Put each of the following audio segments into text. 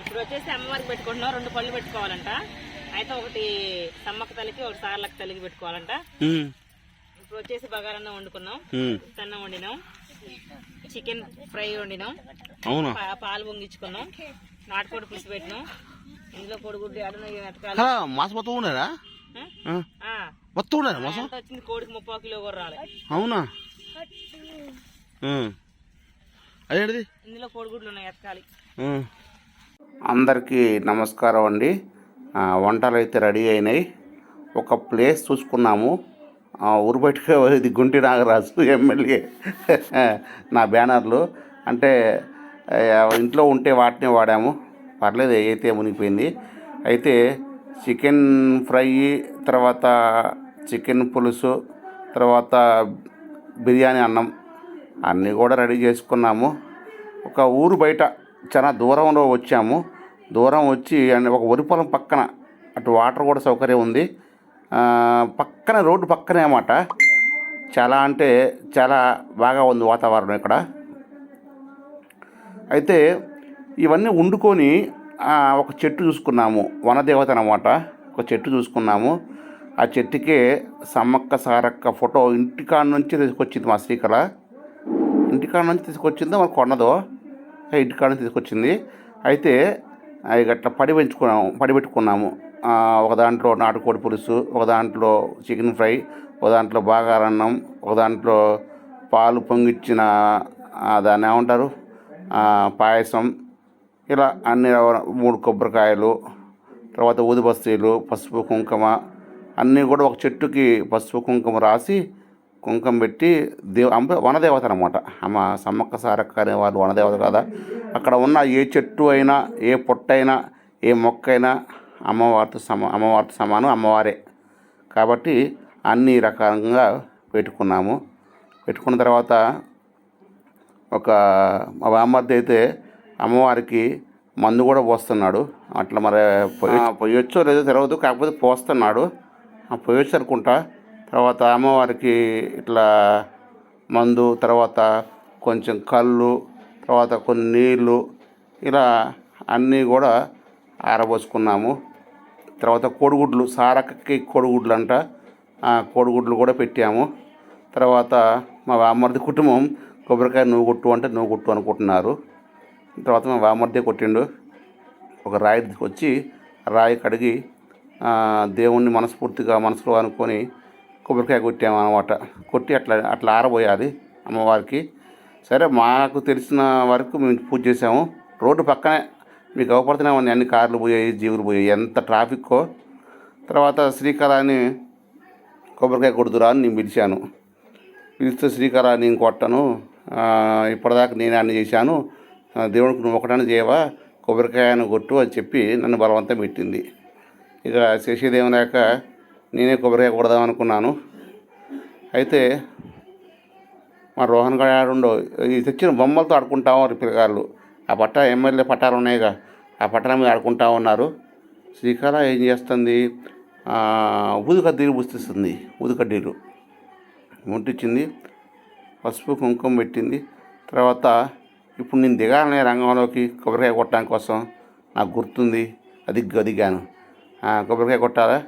ఇప్పుడు వచ్చేసి అమ్మవారికి పెట్టుకుంటున్నాం. రెండు పళ్ళు పెట్టుకోవాలంట. అయితే ఒకటి సమ్మక్క తల్లికి ఒకటి సార్లక్క తల్లికి పెట్టుకోవాలంట. ఇప్పుడు వచ్చేసి బగారన్నం వండుకున్నాం. అన్నం వండినాం. Chicken fry వండినాం. పాలు పొంగించుకున్నాం. నాటుకోడి పులుసు పెట్టినాం. ఇందులో కొడుగుడ్డు హా, మాసం మొత్తం ఉన్నారా? ఉన్నారా మాసం? వచ్చింది? కోడికి ముప్పై కిలో కూడా రాలే. అవునా. అదేంటిది? ఇందులో కోడిగుడ్లు ఉన్నాయి ఎతకాలి. ఉమ్. అందరికీ నమస్కారం అండి. వంటలు అయితే రెడీ అయినాయి. ఒక ప్లేస్ చూసుకున్నాము. ఆ, ఊరు ఇది గుంటి నాగరాజు ఎమ్మెల్యే. నా బ్యానర్లు. అంటే ఇంట్లో ఉంటే వాటినే వాడాము. పర్లేదు అయితే మునిగిపోయింది. అయితే చికెన్ ఫ్రై తర్వాత చికెన్ పులుసు తర్వాత బిర్యానీ అన్నం అన్నీ కూడా రెడీ చేసుకున్నాము. ఒక ఊరు బయట చాలా దూరంలో వచ్చాము. దూరం వచ్చి ఒక వరి పొలం పక్కన అటు వాటర్ కూడా సౌకర్యం ఉంది. పక్కన రోడ్డు పక్కనే అన్నమాట. చాలా అంటే చాలా బాగా ఉంది వాతావరణం ఇక్కడ. అయితే ఇవన్నీ వండుకొని ఒక చెట్టు చూసుకున్నాము. వనదేవత అనమాట ఒక చెట్టు చూసుకున్నాము. ఆ చెట్టుకే సమ్మక్క సారక్క ఫోటో ఇంటికాడ నుంచి తీసుకొచ్చింది మా శ్రీకళ. ఇంటికాడ నుంచి తీసుకొచ్చిందో మనకు కొన్నదో. ఇంటి కాడ నుంచి తీసుకొచ్చింది. అయితే అవి అట్లా పడి పెంచుకున్నాము పడి పెట్టుకున్నాము. ఒక దాంట్లో నాటుకోడి పులుసు ఒక దాంట్లో చికెన్ ఫ్రై ఒక దాంట్లో బాగారన్నం ఒక దాంట్లో పాలు పొంగిచ్చిన దాన్ని ఏమంటారు? పాయసం. ఇలా అన్ని మూడు కొబ్బరికాయలు తర్వాత ఊదిబస్తీలు పసుపు కుంకుమ అన్నీ కూడా ఒక చెట్టుకి పసుపు కుంకుమ రాసి కుంకుమ పెట్టి దేవ అంబ వనదేవత అనమాట అమ్మ సమ్మక్క సారక్క అనే వాళ్ళు వనదేవత కదా? అక్కడ ఉన్న ఏ చెట్టు అయినా ఏ పొట్ట అయినా ఏ మొక్క అయినా అమ్మవారితో సమ అమ్మవారితో సమానం అమ్మవారే. కాబట్టి అన్ని రకాలుగా పెట్టుకున్నాము. పెట్టుకున్న తర్వాత ఒక మా బామ్మర్ది అయితే అమ్మవారికి మందు కూడా పోస్తున్నాడు. అట్లా మరి పొయ్యి పొయ్యొచ్చో లేదో తెలియదు కాకపోతే పోస్తున్నాడు. ఆ పొయ్యొచ్చు అనుకుంటా. తర్వాత అమ్మవారికి ఇట్లా మందు తర్వాత కొంచెం కళ్ళు తర్వాత కొన్ని నీళ్ళు ఇలా అన్నీ కూడా ఆరబోసుకున్నాము. తర్వాత కోడిగుడ్లు సారకకి కోడిగుడ్లు అంట కోడిగుడ్లు కూడా పెట్టాము. తర్వాత మా వామర్ది కుటుంబం కొబ్బరికాయ నువ్వు కొట్టు అంటే నువ్వు కొట్టు అనుకుంటున్నారు. తర్వాత మా వామర్దే కొట్టిండు. ఒక రాయి వచ్చి రాయి కడిగి దేవుణ్ణి మనస్ఫూర్తిగా మనసులో అనుకొని కొబ్బరికాయ కొట్టాము అనమాట. కొట్టి అట్లా అట్లా ఆరబోయాలి అమ్మవారికి. సరే మాకు తెలిసిన వరకు మేము పూజ చేసాము. రోడ్డు పక్కనే మీకు అవపడుతున్నామని అన్ని కార్లు పోయాయి జీవులు పోయాయి. ఎంత ట్రాఫిక్కో. తర్వాత శ్రీకళాన్ని కొబ్బరికాయ కొడుతురా అని నేను పిలిచాను. పిలిస్తే శ్రీకళ నేను కొట్టను. ఇప్పటిదాకా నేనే అన్ని చేశాను. దేవుడికి నువ్వు ఒకటాన్ని చేయవా? కొబ్బరికాయను కొట్టు అని చెప్పి నన్ను బలవంతం పెట్టింది. ఇక చేసేదేమో నేనే కొబ్బరికాయ కొడదాం అనుకున్నాను. అయితే మా రోహన్ గారు ఆడుండో ఈ తెచ్చిన బొమ్మలతో ఆడుకుంటాము పిల్లగాళ్ళు. ఆ పట్ట ఎమ్మెల్యే పట్టాలు ఉన్నాయిగా ఆ పట్టణం మీద ఆడుకుంటా ఉన్నారు. శ్రీకాళ ఏం చేస్తుంది? ఊదుకడ్డీలు పుస్తిస్తుంది ఊదుకడ్డీలు ముట్టించింది పసుపు కుంకుమ పెట్టింది. తర్వాత ఇప్పుడు నేను దిగాలనే రంగంలోకి కొబ్బరికాయ కొట్టడానికి కోసం నాకు గుర్తుంది అది దిగాను కొబ్బరికాయ కొట్టాలా?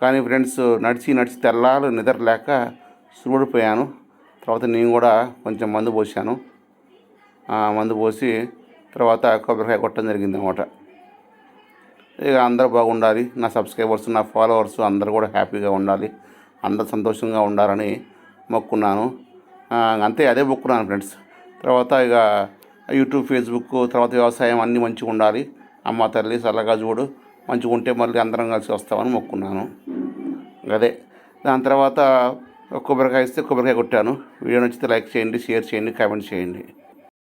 కానీ ఫ్రెండ్స్ నడిచి నడిచి తెల్లాలు నిద్ర లేక సురుడిపోయాను తర్వాత నేను కూడా కొంచెం మందు పోసాను మందు పోసి తర్వాత కొబ్బరికాయ కొట్టడం జరిగింది అనమాట ఇక అందరూ బాగుండాలి. నా సబ్స్క్రైబర్స్ నా ఫాలోవర్స్ అందరూ కూడా హ్యాపీగా ఉండాలి. అందరూ సంతోషంగా ఉండాలని మొక్కున్నాను. అంతే అదే మొక్కున్నాను ఫ్రెండ్స్. తర్వాత ఇక యూట్యూబ్ ఫేస్బుక్ తర్వాత వ్యవసాయం అన్నీ మంచిగా ఉండాలి. అమ్మ తల్లి చల్లగా చూడు మంచిగా ఉంటే మళ్ళీ అందరం కలిసి వస్తామని మొక్కున్నాను. అదే దాని తర్వాత కొబ్బరికాయ ఇస్తే కొబ్బరికాయ కొట్టాను. వీడియో నచ్చితే లైక్ చేయండి షేర్ చేయండి కామెంట్ చేయండి.